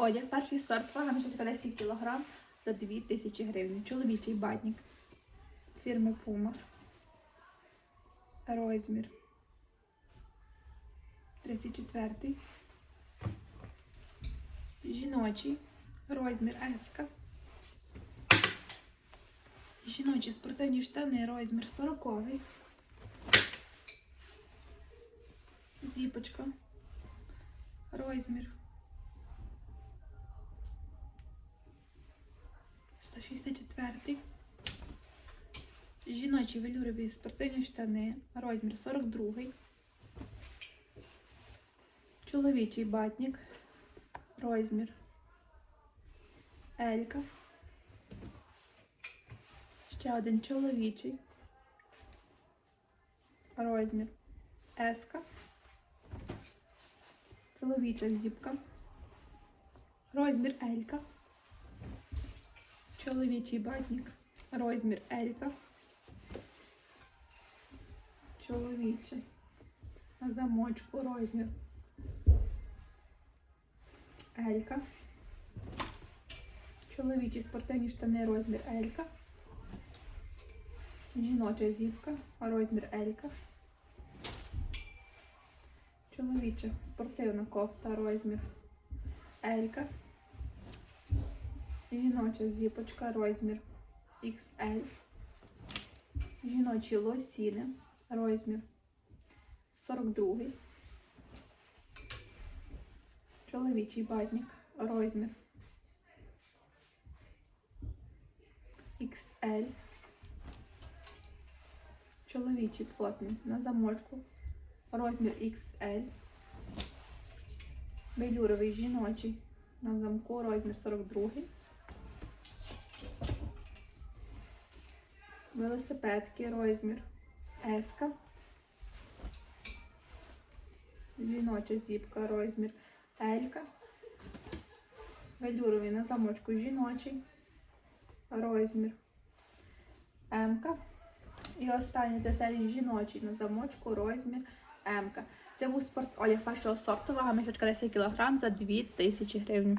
одяг. Перший сорт вага мішечка 10 кг за 2000 гривень. Чоловічий батник фірми Puma. Розмір 34. Жіночий розмір S. Жіночі спортивні штани розмір 40. Зіпочка. Розмір 164. Жіночі велюрові спортивні штани. Розмір 42. Чоловічий батник. Розмір Елька. Ще один чоловічий. Розмір Еска. Чоловіча зіпка. Розмір Елька. Чоловічий батник. Розмір Елька. Чоловічий. На замочку розмір. Елька. Чоловічі спортивні штани розмір Елька. Жіноча зіпка, розмір Елька. Чоловіча спортивна кофта, розмір Елька. Жіноча зіпочка, розмір XL. Жіночі лосіни, розмір 42. Чоловічий батник, розмір XL. Чоловічий плотний на замочку. Розмір XL. Белюровий жіночий на замку, розмір 42. Велосипедки, розмір S. Жіноча зіпка, розмір L. Велюровий на замочку жіночий. Розмір М. І останнє це теж жіночий на замочку, розмір М. Це був спорт одяг першого сорту, вага мішечка 10 кг за 2000 гривень.